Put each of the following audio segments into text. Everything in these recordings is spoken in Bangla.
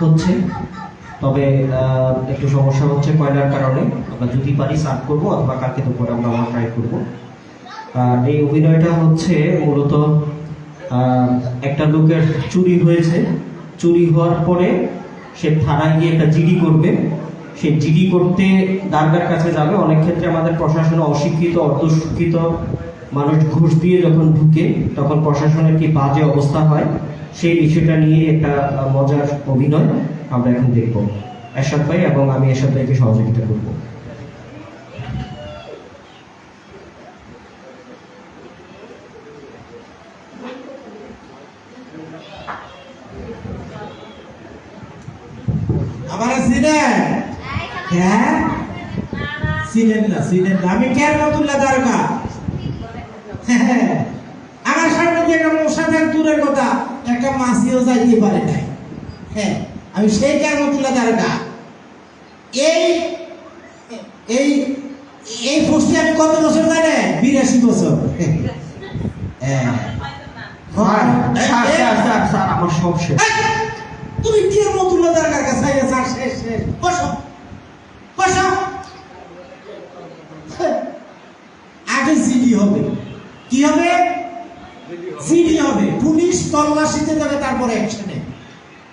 হচ্ছে। তবে একটু সমস্যা হচ্ছে কয়লার কারণে। আমরা যদি পারি সার্ভ করব অথবা কালকে দুপুরে আমরা আবার ট্রাই করব। আর এই অভিনয়টা হচ্ছে মূলত একটা লোকের চুরি হয়েছে। চুরি হওয়ার পরে সে থানায় গিয়ে একটা জিডি করবে। সে জিডি করতে দারগার কাছে যাবে। অনেক ক্ষেত্রে আমাদের প্রশাসনে অশিক্ষিত, অর্ধশিক্ষিত মানুষ ঘুষ দিয়ে যখন ঢুকে, তখন প্রশাসনের কি বাজে অবস্থা হয়? সেই বিষয়টা নিয়ে একটা মজার অভিনয় আমরা এখন দেখব। এরশাদ ভাই এবং আমি এরশাদ ভাইকে সহযোগিতা করব। হ্যাঁ? দারগা হ্যাঁ, আমার সামনে দিয়ে একটা মশা দূরের কথা। একটা মাসিও যাইতে পারে নাই। হ্যাঁ আমি সেই কেরমতুল্লাহ দারগা এই এই এই পোস্টে আমি কত বছর জানে? বিরাশি বছর। হ্যাঁ। আমার সব শেষ। তুমি কি রহমতুল্লাহ দারগার কাছে শেষ শেষ বসো বসো আগে জিডি হবে কি হবে জিডি হবে তল্লাশিতে যাবে তারপরে অ্যাকশনে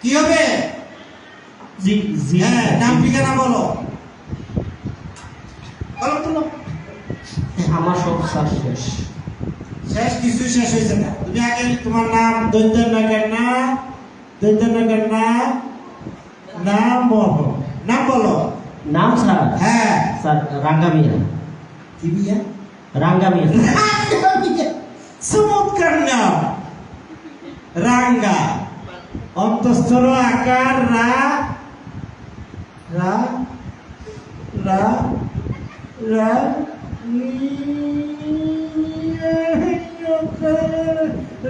কি হবে? জি জি। হ্যাঁ নাম ঠিকানা বলো। বলো তো। আমার সব শেষ। শেষ? কিছু শেষ হয়েছে না। তুমি আগে তোমার নাম দৈত্য নগর না দৈত্য নগর না নাম বলো। নাম বলো। নাম স্যার? হ্যাঁ। স্যার রাঙ্গামিয়া কি বিয়া রাঙ্গামিয়া চমৎকার নাম। রাঙ্গা অন্তঃস্থর আকার রা রা রা রা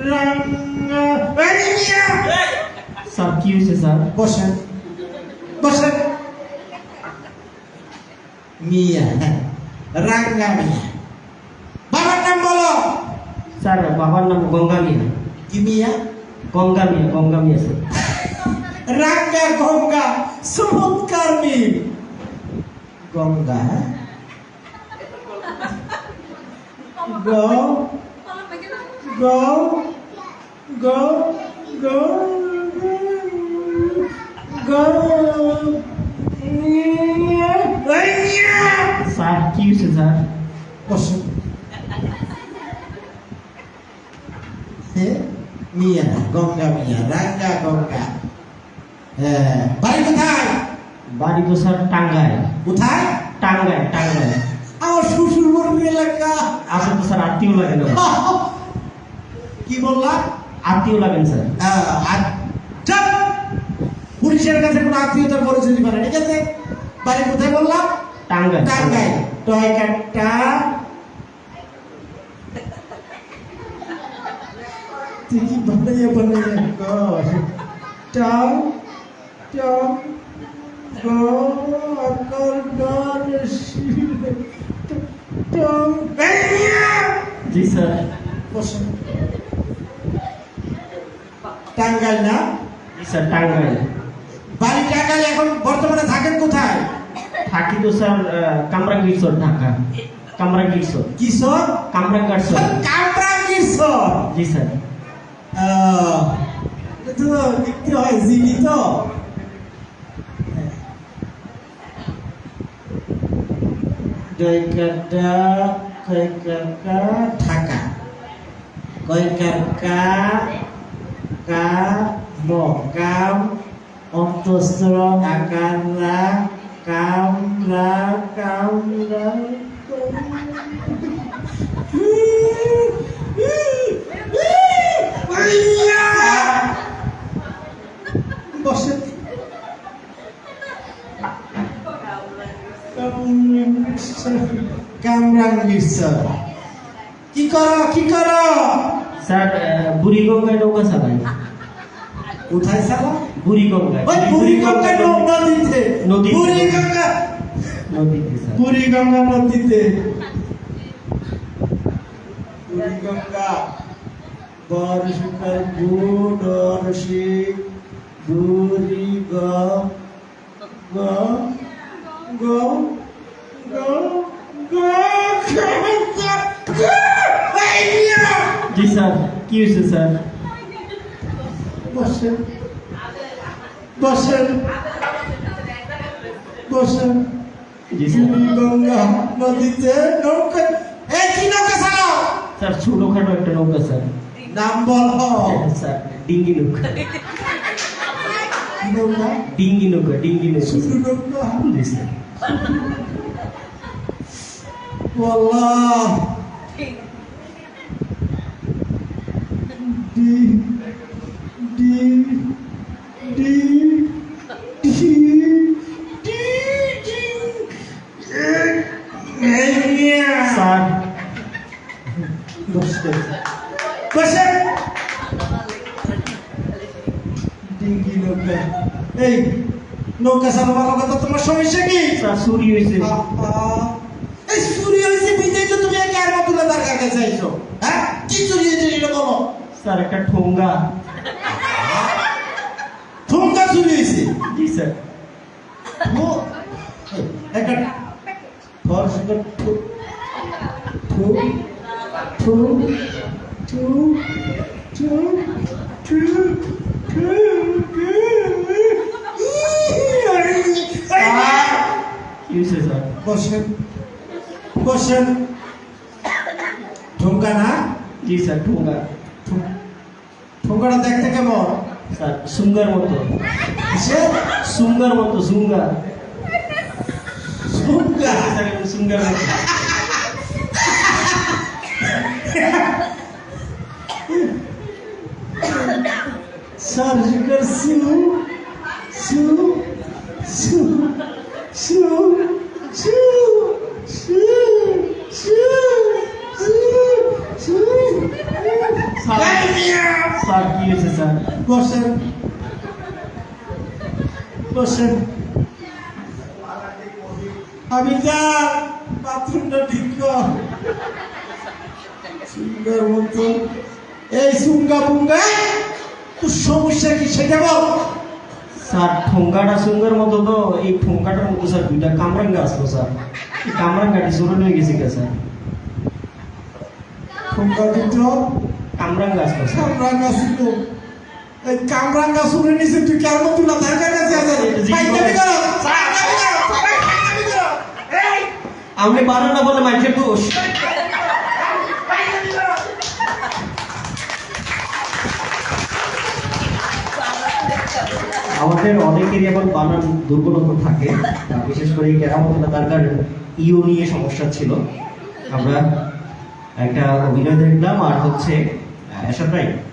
রাঙ্গা এই মিয়া! স্যার কি হয়েছে স্যার বসেন বসেন মিয়া হ্যাঁ রাঙ্গা মিয়া বাবার নাম বলো স্যার বাবার নাম গঙ্গা মিয়া কি মিয়া গঙ্গা মিয়া গঙ্গা মিয়া স্যার রাঙ্গা গঙ্গা চমৎকার মিল গঙ্গা হ্যাঁ? গ গ গ গ গ স্যার কি হয়েছে স্যার বসুন হ্যাঁ মিয়া গঙ্গা মিয়া রাঙ্গা গঙ্গা বাড়ি কোথায়? বাড়ি তো স্যার টাঙ্গায় কোথায় টাঙ্গায় টাঙ্গায় আমার শ্বশুর বাড়ির এলাকা। আসলে তো স্যার আত্মীয় লাগেন আমার। কি বললাম? আত্মীয় লাগেন স্যার। পুলিশের কাছে কোনো আত্মীয়তার পরিচয় দিবে না ঠিক আছে? বাড়ি কোথায় বললাম? টাঙ্গায় টাঙ্গাই টয় কি বানাইয়া বানাইয়া কর টাও টাও গো আকর ডর শিল টাও জি স্যার বসুন টাঙ্গাইল না জি স্যার টাঙ্গায় বাড়ি টাঙ্গাইল এখন বর্তমানে থাকেন কোথায়? থাকি তো sir Kamrangir sir Dhaka. Kamrangir sir Kishore Kamrangar sir Kamra Kishore ji sir ờ thưa cái nói gì lý thơ Koikaka Koikaka Thaka Koikaka Ka Bokam Omtosro Akara Kamra Kamra Kamra ইট স্যার কি করো কি করো? স্যার বুড়ি গঙ্গায় নৌকা চালাই। কোথায় চালা? বুড়ি গঙ্গায়। ওই বুড়ি গঙ্গায় নৌকা দিতে। নদী বুড়ি গঙ্গা নদীতে স্যার। বুড়ি গঙ্গা নদীতে। বুড়ি গঙ্গা। বর্ষকার বুড়ি বুড়ি গঙ্গা go, go, জি স্যার। কি হয়েছে স্যার? বসেন। বসেন। বসেন। গঙ্গা নদীতে নৌকা। এই কি নৌকা চালাও স্যার ছোটখাটো একটা নৌকা স্যার। নাম বল স্যার ডিঙ্গি নৌকা। নৌকা? ডিঙ্গি নৌকা ডিঙ্গি নৌকা। ছোট। নৌকা? বসেন ডিঙ্গি নৌকা এই নৌকা চালাবার কথা তোমার সমস্যা কি চুরি হয়েছে আহা, এই চুরি হয়েছে বিদেই তো তুমি একে আর মতুল্লা তার কাছে চাইছো হ্যাঁ কি চুরি হয়েছে সেটা বলো স্যার একটা ঠোঙ্গা ঠুমকা চুরি হয়েছে জি স্যার ও, এই, একটা ধর সেটা ঠু ঠু ঠু ঠু ঠু ঠু ঠু স্যার কি হয়েছে স্যার বসেন বসেন ঠুমকা না কি স্যার ঠোঙ্গা ঠোঙ্গাটা দেখতে কেমন স্যার সুঙ্গার মতো সুঙ্গার মতো সুঙ্গা সুঙ্গা সুঙ্গার মতো সার্জিক্যাল সু সু সু সু সু কি স্যার। বসেন। বসেন। আমি যা বাথরুমটা ঠিক সুন্দর মতো এই সুঙ্গা পুঙ্গা তোর সমস্যা কি সেটা বল। স্যার ঠোঙ্গাটা সুঙ্গার মতো তো এই ঠোঙ্গাটার মতো স্যার দুইটা কামরাঙ্গা আসলো স্যার। এই কামরাঙ্গাটি চুরন হয়ে গেছে স্যার। সুঙ্গা দুটো। কামরাঙ্গা আসলো স্যার কামরাঙ্গা ছিল এই কামরাঙ্গা শুনে নিছে তুই না তার কাছে আছে? করো। আমি পারো না বলে মাইকের দোষ। আমাদের অনেকেরই এখন বানান দুর্বলতা থাকে। বিশেষ করে এই কেরামত দরকার ইও নিয়ে সমস্যা ছিল। আমরা একটা অভিনয় দেখলাম আর হচ্ছে 还是那个。